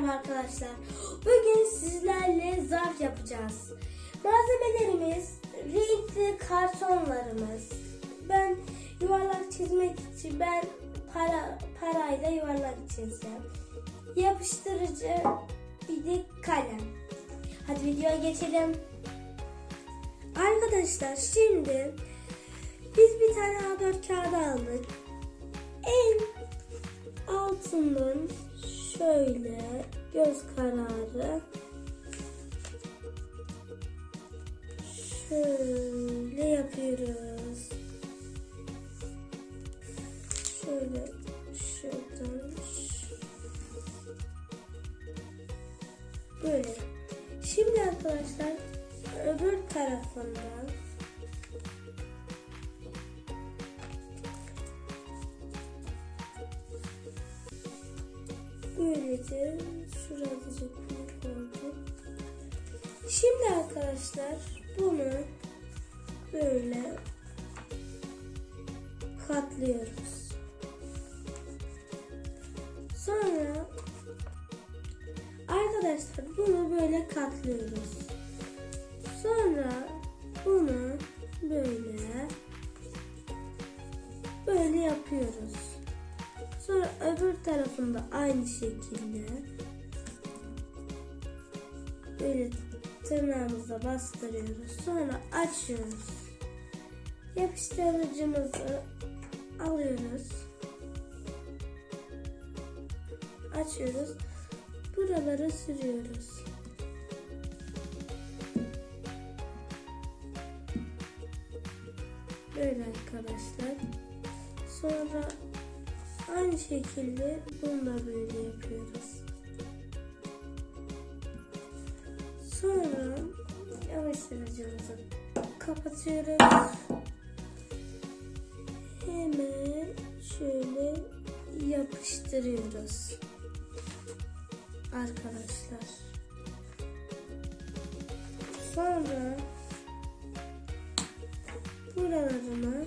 merhaba arkadaşlar. Bugün sizlerle zarf yapacağız. Malzemelerimiz renkli kartonlarımız. Ben yuvarlak çizmek için ben para parayla yuvarlak çizeceğim. Yapıştırıcı bir de kalem. Hadi videoya geçelim. Arkadaşlar şimdi biz bir tane A4 kağıdı aldık. En altından şöyle göz kararı şöyle yapıyoruz. Şöyle şuradan böyle. Şimdi arkadaşlar öbür tarafından Böylece büyük oldu. Şimdi arkadaşlar bunu böyle katlıyoruz. Sonra arkadaşlar bunu böyle katlıyoruz. Sonra bunu böyle böyle yapıyoruz. Sonra öbür tarafında aynı şekilde böyle tırnağımıza bastırıyoruz. Sonra açıyoruz. Yapıştırıcımızı alıyoruz. Açıyoruz. Buralara sürüyoruz. Böyle arkadaşlar. Sonra Aynı şekilde bunu da böyle yapıyoruz. Sonra yavaşlayıcımızı kapatıyoruz. Hemen şöyle yapıştırıyoruz. Arkadaşlar. Sonra buralarına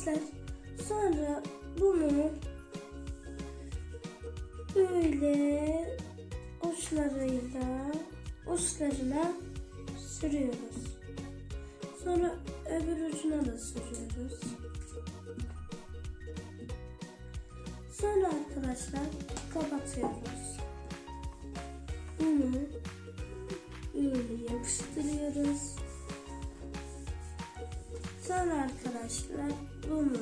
Arkadaşlar sonra bunu böyle uçlarıyla uçlarına sürüyoruz. Sonra öbür ucuna da sürüyoruz. Sonra arkadaşlar kapatıyoruz. Bunu böyle yapıştırıyoruz. Sonra arkadaşlar bunu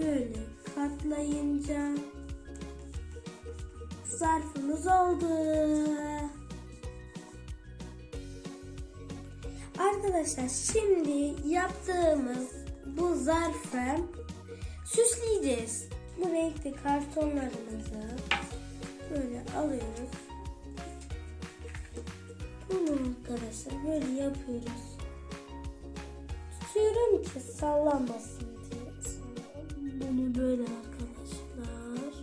böyle katlayınca zarfımız oldu. Arkadaşlar şimdi yaptığımız bu zarfı süsleyeceğiz. Bu renkli kartonlarımızı böyle alıyoruz. Bunu arkadaşlar böyle yapıyoruz tutuyorum ki sallanmasın diye. Bunu böyle arkadaşlar.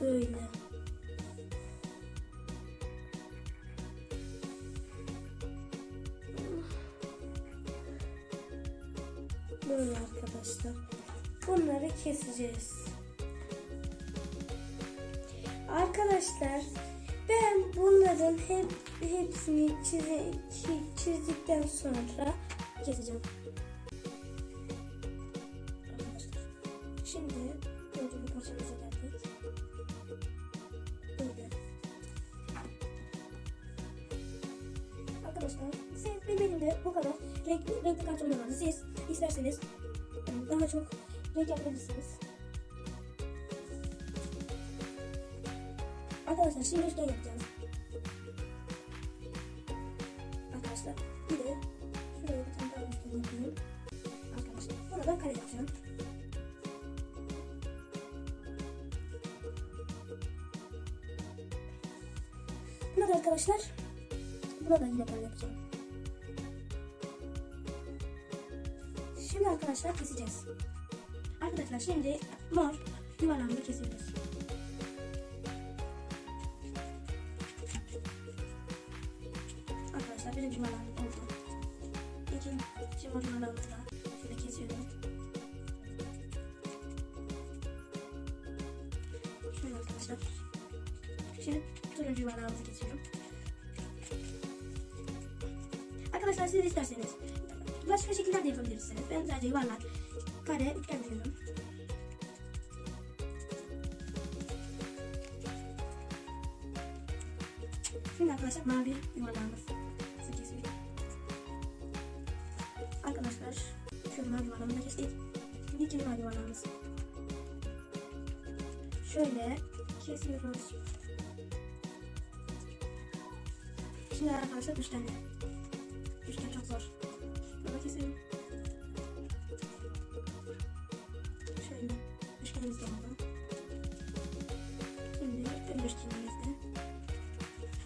Böyle. Böyle arkadaşlar. Bunları keseceğiz. Arkadaşlar ben bunların hep hepsini çize, çizdikten sonra keseceğim. Şimdi dördüncü parçamıza geldik. Böyle. Arkadaşlar siz benim elimde bu kadar renkli, renkli kartonlar vardı. Siz isterseniz daha çok renk yapabilirsiniz. Arkadaşlar şimdi üstten yapacağız. Arkadaşlar bir de yapayım. Arkadaşlar buna da kare yapacağım. Buna da arkadaşlar buna da yine kare yapacağım. Şimdi arkadaşlar keseceğiz. Arkadaşlar şimdi mor yuvarlağını kesiyoruz. Arkadaşlar birinci yuvarlağım Buradaki ikinci moduna balıkla şöyle kesiyorum. Şöyle arkadaşlar. Şimdi turuncu banağımızı kesiyorum. Arkadaşlar siz isterseniz başka şekilde de yapabilirsiniz. Ben sadece yuvarlak kare üçgen diyorum. Şimdi arkadaşlar mavi yuvarlağımız yuvarlağımızı da kestik. Şimdi mavi yuvarlağımız. Şöyle kesiyoruz. Şimdi arkadaşlar üçgen. Üçgen çok zor. Böyle keselim. Şöyle üçgenimiz de oldu. Şimdi öbür üçgenimizde.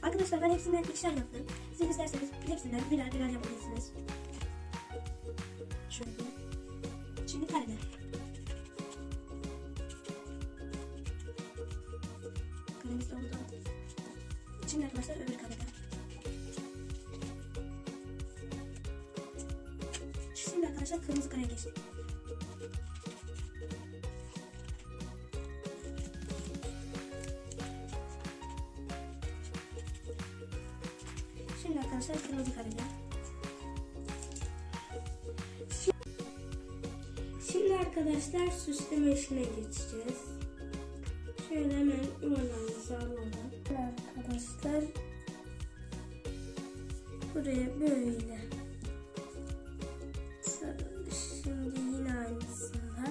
Arkadaşlar ben hepsinden ikişer yaptım. Siz isterseniz hepsinden birer birer yapabilirsiniz. Şimdi arkadaşlar öbür karede. Şimdi arkadaşlar kırmızı kareye geçtik. Şimdi arkadaşlar kırmızı karede. Şimdi arkadaşlar süsleme işine geçeceğiz. Şöyle hemen yuvarlağımızı alalım. Arkadaşlar buraya böyle Şimdi yine aynısında.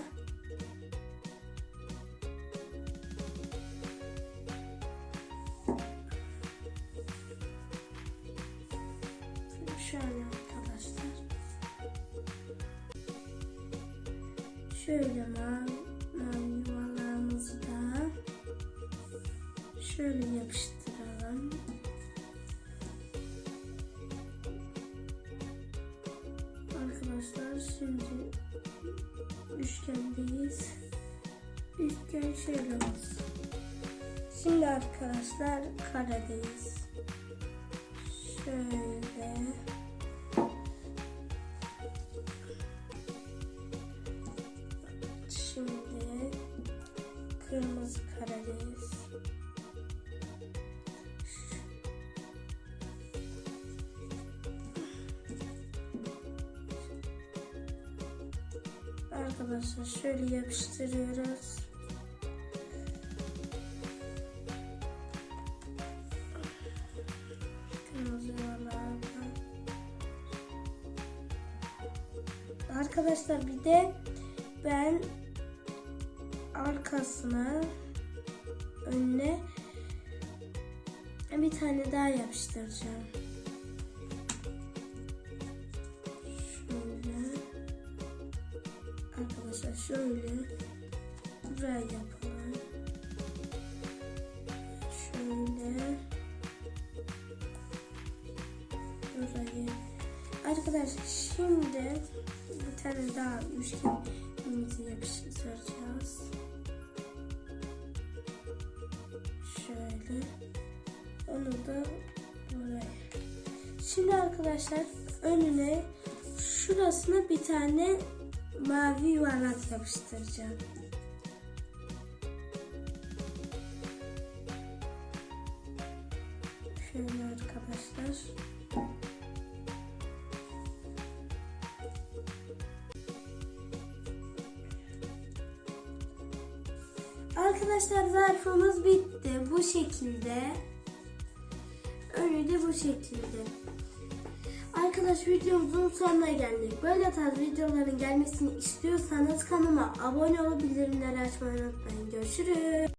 Şöyle arkadaşlar. Şöyle mavi, yuvarlağımızı da şöyle yapıştıralım. Arkadaşlar şimdi üçgendeyiz. Üçgen şöyle olsun. Şimdi arkadaşlar karedeyiz. Şöyle. Arkadaşlar şöyle yapıştırıyoruz. Arkadaşlar bir de ben arkasına önüne bir tane daha yapıştıracağım. Arkadaşlar şöyle buraya yapalım. Şöyle burayı. Arkadaşlar şimdi bir tane daha üçgenimizi yapıştıracağız. Şöyle. Onu da buraya. Şimdi arkadaşlar önüne şurasına bir tane mavi yuvarlak yapıştıracağım. Şöyle arkadaşlar. Arkadaşlar zarfımız bitti. Bu şekilde. Önü de bu şekilde. Arkadaş videomuzun sonuna geldik. Böyle tarz videoların gelmesini istiyorsanız kanalıma abone olup bildirimleri açmayı unutmayın. Görüşürüz.